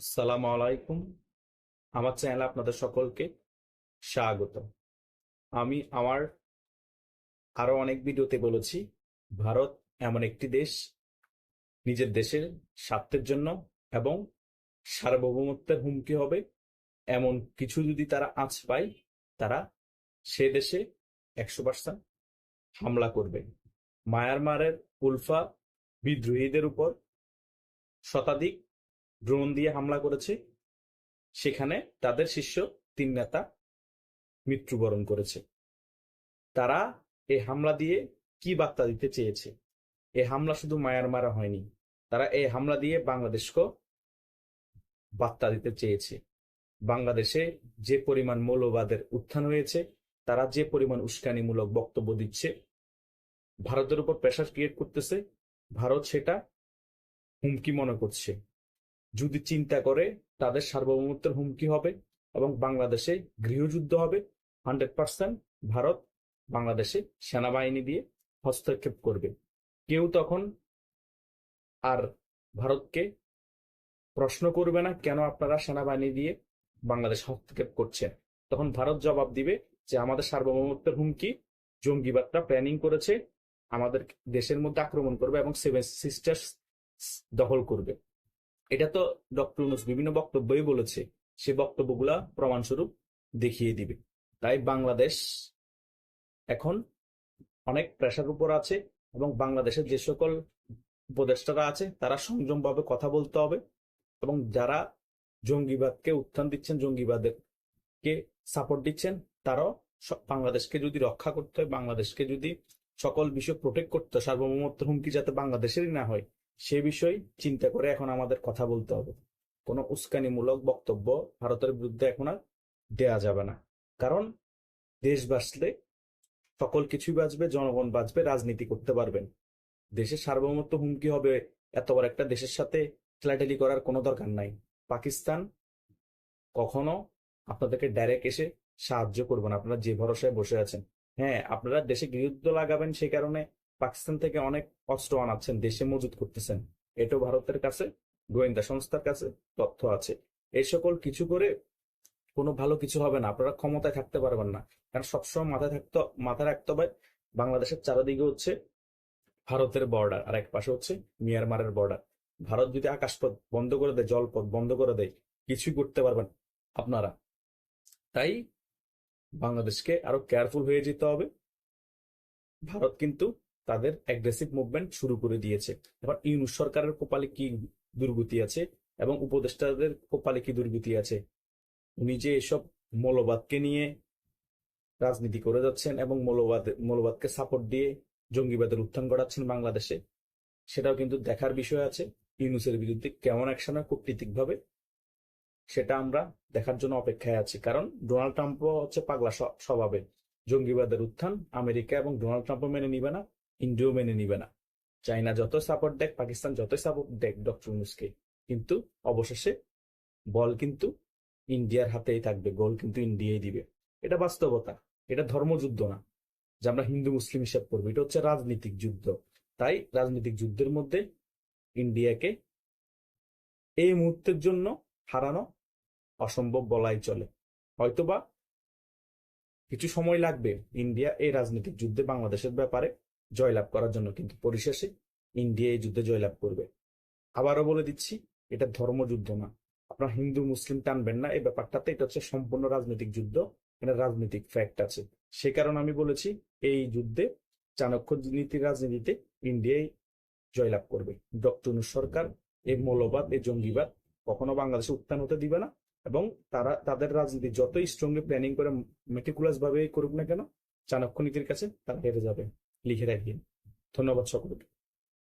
আসসালামু আলাইকুম। আমার চ্যানেলে আপনাদের সকলকে স্বাগত আমি আমার আরও অনেক ভিডিওতে বলেছি, ভারত এমন একটি দেশ, নিজের দেশের স্বার্থের জন্য এবং সার্বভৌমত্বের হুমকি হবে। এমন কিছু যদি তারা আঁচ পায়, তারা সে দেশে একশো পার্সেন্ট হামলা করবে। মায়ানমারের উলফা বিদ্রোহীদের উপর শতাধিক ড্রোন দিয়ে হামলা করেছে। সেখানে তাদের শিষ্য তিন নেতা মৃত্যুবরণ করেছে। তারা এই হামলা দিয়ে কি বার্তা দিতে চেয়েছে? এই হামলা শুধু মায়ানমারে হয়নি, তারা এই হামলা দিয়ে বাংলাদেশকেও বার্তা দিতে চেয়েছে। বাংলাদেশে যে পরিমাণ মৌলবাদের উত্থান হয়েছে, তারা যে পরিমাণ উস্কানিমূলক বক্তব্য দিচ্ছে, ভারতের উপর প্রেশার ক্রিয়েট করতেছে, ভারত সেটা হুমকি মনে করছে। যদি চিন্তা করে, তাদের সার্বভৌমত্বের হুমকি হবে এবং বাংলাদেশে গৃহযুদ্ধ হবে। হান্ড্রেড পার্সেন্ট ভারত বাংলাদেশে সেনাবাহিনী দিয়ে হস্তক্ষেপ করবে। কেউ তখন আর ভারতকে প্রশ্ন করবে না, কেন আপনারা সেনাবাহিনী দিয়ে বাংলাদেশ হস্তক্ষেপ করছেন? তখন ভারত জবাব দিবে যে, আমাদের সার্বভৌমত্বের হুমকি জঙ্গিবাদটা প্ল্যানিং করেছে, আমাদের দেশের মধ্যে আক্রমণ করবে এবং সেভেন সিস্টার্স দখল করবে। এটা তো ডক্টর ইউনুস বিভিন্ন বক্তব্যই বলেছে, সে বক্তব্যগুলা প্রমাণস্বরূপ দেখিয়ে দিবে। তাই বাংলাদেশ এখন অনেক প্রেশার উপর আছে এবং বাংলাদেশের যে সকল উপদেষ্টারা আছে, তারা সংযমভাবে কথা বলতে হবে এবং যারা জঙ্গিবাদকে উত্থান দিচ্ছেন জঙ্গিবাদের কে সাপোর্ট দিচ্ছেন, তারাও বাংলাদেশকে যদি রক্ষা করতে হয়, বাংলাদেশকে যদি সকল বিষয় প্রোটেক্ট করতে হয়, সার্বভৌমত্বের হুমকি যাতে বাংলাদেশেরই না হয় সে বিষয় চিন্তা করে এখন আমাদের কথা বলতে হবে। কোনো উস্কানিমূলক বক্তব্য ভারতের বিরুদ্ধে এখন আর দেয়া যাবে না। কারণ দেশ বাঁচলে সকল কিছুই বাঁচবে, জনগণ বাঁচবে, রাজনীতি করতে পারবেন। দেশের সার্বভৌমত্ব হুমকি হবে, এত বড় একটা দেশের সাথে ঠেলাঠেলি করার কোনো দরকার নাই। পাকিস্তান কখনো আপনাদেরকে ডাইরেক্ট এসে সাহায্য করবে না, আপনারা যে ভরসায় বসে আছেন। হ্যাঁ আপনারা দেশে গৃহযুদ্ধ লাগাবেন সেই কারণে পাকিস্তান থেকে অনেক অস্ত্র আনাচ্ছেন, দেশে মজুত করতেছেন। এটাও ভারতের কাছে, গোয়েন্দা সংস্থার কাছে তথ্য আছে। এই সকল কিছু করে কোনো ভালো কিছু হবে না। আপনারা ক্ষমতায় থাকতে পারবেন না। কারণ সবসময় মাথায় থাকতে, মাথায় রাখতে হবে, বাংলাদেশের চারিদিকে হচ্ছে ভারতের বর্ডার আর এক পাশে হচ্ছে মিয়ানমারের বর্ডার ভারত যদি আকাশপথ বন্ধ করে দেয়, জলপথ বন্ধ করে দেয়, কিছুই করতে পারবেন আপনারা। তাই বাংলাদেশকে আরও কেয়ারফুল হয়ে যেতে হবে। ভারত কিন্তু তাদের অ্যাগ্রেসিভ মুভমেন্ট শুরু করে দিয়েছে। এবার ইউনুস সরকারের কপালে কি দুর্গতি আছে এবং উপদেষ্টাদের কপালে কি দুর্গতি আছে? উনি যে এসব মৌলবাদকে নিয়ে রাজনীতি করে যাচ্ছেন এবং মৌলবাদ, মৌলবাদকে সাপোর্ট দিয়ে জঙ্গিবাদের উত্থান ঘটাচ্ছেন বাংলাদেশে, সেটাও কিন্তু দেখার বিষয় আছে। ইউনুসের বিরুদ্ধে কেমন অ্যাকশন হয় কূটনীতিকভাবে, সেটা আমরা দেখার জন্য অপেক্ষায় আছি। কারণ ডোনাল্ড ট্রাম্পও হচ্ছে পাগলা স্ব- স্বভাবের। জঙ্গিবাদের উত্থান আমেরিকা এবং ডোনাল্ড ট্রাম্পও মেনে নিবে না। ইন্ডিয়াও মেনে নিবে না। চাইনা যত সাপোর্ট দেখ, পাকিস্তান যতই সাপোর্ট দেখ ডক্টর ইউনুসকে, কিন্তু অবশেষে বল কিন্তু ইন্ডিয়ার হাতেই থাকবে গোল কিন্তু ইন্ডিয়াই দিবে। এটা বাস্তবতা, এটা ধর্মযুদ্ধ না, যে আমরা হিন্দু, মুসলিম হিসাব করব। এটা হচ্ছে রাজনৈতিক যুদ্ধ। তাই রাজনৈতিক যুদ্ধের মধ্যে ইন্ডিয়াকে এই মুহূর্তের জন্য হারানো অসম্ভব বলাই চলে। হয়তোবা কিছু সময় লাগবে ইন্ডিয়া এই রাজনৈতিক যুদ্ধে বাংলাদেশের ব্যাপারে জয়লাভ করার জন্য কিন্তু পরিশেষে ইন্ডিয়া এই যুদ্ধে জয়লাভ করবে। আবারও বলে দিচ্ছি, এটা ধর্মযুদ্ধ না। আপনার হিন্দু, মুসলিম টানবেন না, এই ব্যাপারটাতে এটা হচ্ছে সম্পূর্ণ রাজনৈতিক যুদ্ধ, এটা রাজনৈতিক ফ্যাক্ট আছে। সে কারণে আমি বলেছি, এই যুদ্ধে চাণক্য নীতির রাজনীতিতে ইন্ডিয়াই জয়লাভ করবে। ডক্টর সরকার, এই মৌলবাদ, এই জঙ্গিবাদ কখনো বাংলাদেশে উত্থান হতে দিবে না এবং তারা, তাদের রাজনীতি যতই স্ট্রংলি প্ল্যানিং করে মেটিকুলাস ভাবে করুক না কেন, চাণক্য নীতির কাছে তারা হেরে যাবে। লিখে রাখবেন। ধন্যবাদ সকলকে।